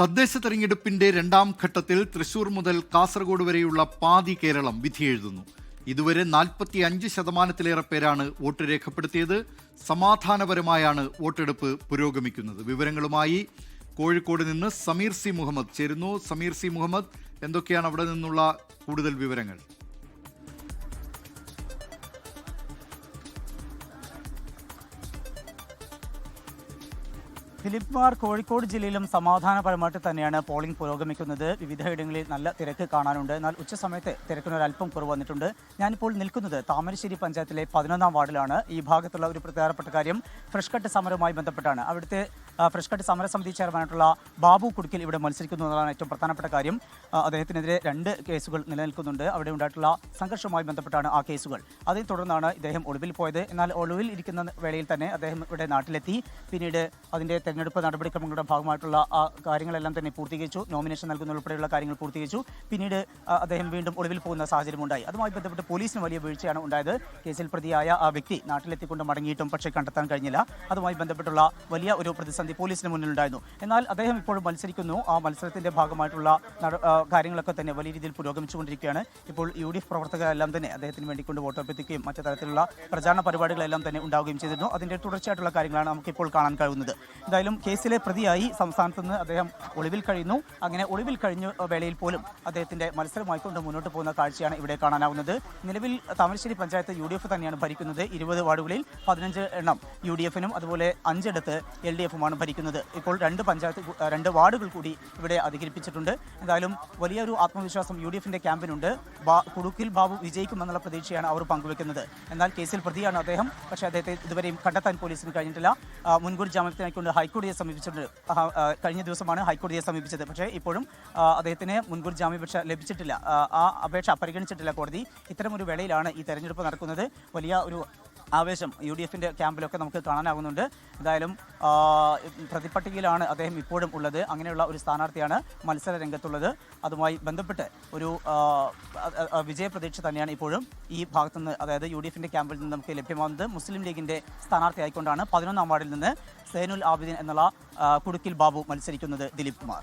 തദ്ദേശ തെരഞ്ഞെടുപ്പിന്റെ രണ്ടാം ഘട്ടത്തിൽ തൃശൂർ മുതൽ കാസർഗോഡ് വരെയുള്ള പാതി കേരളം വിധിയെഴുതുന്നു ഇതുവരെ നാൽപ്പത്തി അഞ്ച് ശതമാനത്തിലേറെ പേരാണ് വോട്ട് രേഖപ്പെടുത്തിയത്. സമാധാനപരമായാണ് വോട്ടെടുപ്പ് പുരോഗമിക്കുന്നത്. വിവരങ്ങളുമായി കോഴിക്കോട് നിന്ന് സമീർ സി മുഹമ്മദ് ചേരുന്നു. സമീർ സി മുഹമ്മദ് എന്തൊക്കെയാണ് അവിടെ നിന്നുള്ള കൂടുതൽ വിവരങ്ങൾ? ദിലീപ് മാർ കോഴിക്കോട് ജില്ലയിലും സമാധാനപരമായിട്ട് തന്നെയാണ് പോളിംഗ് പുരോഗമിക്കുന്നത്. വിവിധയിടങ്ങളിൽ നല്ല തിരക്ക് കാണാനുണ്ട്. എന്നാൽ ഉച്ചസമയത്ത് തിരക്കിന് അല്പം കുറവ് വന്നിട്ടുണ്ട്. ഞാനിപ്പോൾ നിൽക്കുന്നത് താമരശ്ശേരി പഞ്ചായത്തിലെ പതിനൊന്നാം വാർഡിലാണ്. ഈ ഭാഗത്തുള്ള ഒരു പ്രധാനപ്പെട്ട കാര്യം ഫ്രഷ് കട്ട് സമരവുമായി ബന്ധപ്പെട്ടാണ്. അവിടുത്തെ ഫ്രഷ് കട്ട് സമരസമിതി ചെയർമാനായിട്ടുള്ള ബാബു കുടുക്കിൽ ഇവിടെ മത്സരിക്കുന്നു എന്നുള്ളതാണ് ഏറ്റവും പ്രധാനപ്പെട്ട കാര്യം. അദ്ദേഹത്തിനെതിരെ രണ്ട് കേസുകൾ നിലനിൽക്കുന്നുണ്ട്. അവിടെ ഉണ്ടായിട്ടുള്ള സംഘർഷവുമായി ബന്ധപ്പെട്ടാണ് ആ കേസുകൾ. അതേ തുടർന്നാണ് ഇദ്ദേഹം ഒളിവിൽ പോയത്. എന്നാൽ ഒളിവിൽ ഇരിക്കുന്ന വേളയിൽ തന്നെ അദ്ദേഹം ഇവിടെ നാട്ടിലെത്തി. പിന്നീട് അതിന്റെ തെരഞ്ഞെടുപ്പ് നടപടിക്രമങ്ങളുടെ ഭാഗമായിട്ടുള്ള ആ കാര്യങ്ങളെല്ലാം തന്നെ പൂർത്തീകരിച്ചു. നോമിനേഷൻ നൽകുന്ന ഉൾപ്പെടെയുള്ള കാര്യങ്ങൾ പൂർത്തീകരിച്ചു. പിന്നീട് അദ്ദേഹം വീണ്ടും ഒളിവിൽ പോകുന്ന സാഹചര്യം ഉണ്ടായി അതുമായി ബന്ധപ്പെട്ട് പോലീസിന് വലിയ വീഴ്ചയാണ് ഉണ്ടായത്. കേസിൽ പ്രതിയായ ആ വ്യക്തി നാട്ടിലെത്തിക്കൊണ്ട് മടങ്ങിയിട്ടും പക്ഷേ കണ്ടെത്താൻ കഴിഞ്ഞില്ല. അതുമായി ബന്ധപ്പെട്ടുള്ള വലിയ ഒരു പ്രതിസന്ധി പോലീസിന് മുന്നിലുണ്ടായിരുന്നു. എന്നാൽ അദ്ദേഹം ഇപ്പോഴും മത്സരിക്കുന്നു. ആ മത്സരത്തിന്റെ ഭാഗമായിട്ടുള്ള കാര്യങ്ങളൊക്കെ തന്നെ വലിയ രീതിയിൽ പുരോഗമിച്ചുകൊണ്ടിരിക്കുകയാണ്. ഇപ്പോൾ യു ഡി എഫ് പ്രവർത്തകരെല്ലാം തന്നെ അദ്ദേഹത്തിന് വേണ്ടിക്കൊണ്ട് വോട്ടഭ്യർത്ഥിക്കുകയും മറ്റു തരത്തിലുള്ള പ്രചാരണ പരിപാടികളെല്ലാം തന്നെ ഉണ്ടാവുകയും ചെയ്തിരുന്നു. അതിന്റെ തുടർച്ചയായിട്ടുള്ള കാര്യങ്ങളാണ് നമുക്ക് ഇപ്പോൾ കാണാൻ കഴിയുന്നത്. എന്തായാലും കേസിലെ പ്രതിയായി സംസ്ഥാനത്ത് നിന്ന് അദ്ദേഹം ഒളിവിൽ കഴിയുന്നു. അങ്ങനെ ഒളിവിൽ കഴിഞ്ഞ വേളയിൽ പോലും അദ്ദേഹത്തിന്റെ മത്സരമായിക്കൊണ്ട് മുന്നോട്ട് പോകുന്ന കാഴ്ചയാണ് ഇവിടെ കാണാനാവുന്നത്. നിലവിൽ താമരശ്ശേരി പഞ്ചായത്ത് യു തന്നെയാണ് ഭരിക്കുന്നത്. ഇരുപത് വാർഡുകളിൽ പതിനഞ്ച് എണ്ണം യു അതുപോലെ അഞ്ചിടത്ത് എൽ ഡി എഫുമാണ് ഭരിക്കുന്നത്. ഇപ്പോൾ രണ്ട് പഞ്ചായത്ത് രണ്ട് വാർഡുകൾ കൂടി ഇവിടെ അധികരിപ്പിച്ചിട്ടുണ്ട്. എന്തായാലും വലിയൊരു ആത്മവിശ്വാസം യു ഡി എഫിന്റെ ക്യാമ്പിനുണ്ട്. കുടുക്കിൽ ബാബു വിജയിക്കുമെന്നുള്ള പ്രതീക്ഷയാണ് അവർ പങ്കുവെക്കുന്നത്. എന്നാൽ കേസിൽ പ്രതിയാണ് അദ്ദേഹം. പക്ഷേ അദ്ദേഹത്തെ ഇതുവരെയും കണ്ടെത്താൻ പോലീസിന് കഴിഞ്ഞിട്ടില്ല. മുൻകൂർ ജാമ്യത്തിനായിക്കൊണ്ട് ഹൈക്കോടതിയെ സമീപിച്ചിട്ടുണ്ട്. കഴിഞ്ഞ ദിവസമാണ് ഹൈക്കോടതിയെ സമീപിച്ചത്. പക്ഷേ ഇപ്പോഴും അദ്ദേഹത്തിന് മുൻകൂർ ജാമ്യാപേക്ഷ ലഭിച്ചിട്ടില്ല. ആ അപേക്ഷ പരിഗണിച്ചിട്ടില്ല കോടതി. ഇത്തരമൊരു വേളയിലാണ് ഈ തെരഞ്ഞെടുപ്പ് നടക്കുന്നത്. വലിയ ഒരു ആവേശം യു ഡി എഫിന്റെ ക്യാമ്പിലൊക്കെ നമുക്ക് കാണാനാകുന്നുണ്ട്. എന്തായാലും പ്രതിപട്ടികയിലാണ് അദ്ദേഹം ഇപ്പോഴും ഉള്ളത്. അങ്ങനെയുള്ള ഒരു സ്ഥാനാർത്ഥിയാണ് മത്സര രംഗത്തുള്ളത്. അതുമായി ബന്ധപ്പെട്ട് ഒരു വിജയപ്രതീക്ഷ തന്നെയാണ് ഇപ്പോഴും ഈ ഭാഗത്തുനിന്ന് അതായത് യു ഡി എഫിന്റെ ക്യാമ്പിൽ നിന്ന് നമുക്ക് ലഭ്യമാകുന്നത്. മുസ്ലിം ലീഗിന്റെ സ്ഥാനാർത്ഥി ആയിക്കൊണ്ടാണ് പതിനൊന്നാം വാർഡിൽ നിന്ന് സൈനുൽ ആബിദിൻ എന്നുള്ള കുടുക്കിൽ ബാബു മത്സരിക്കുന്നത് ദിലീപ് കുമാർ.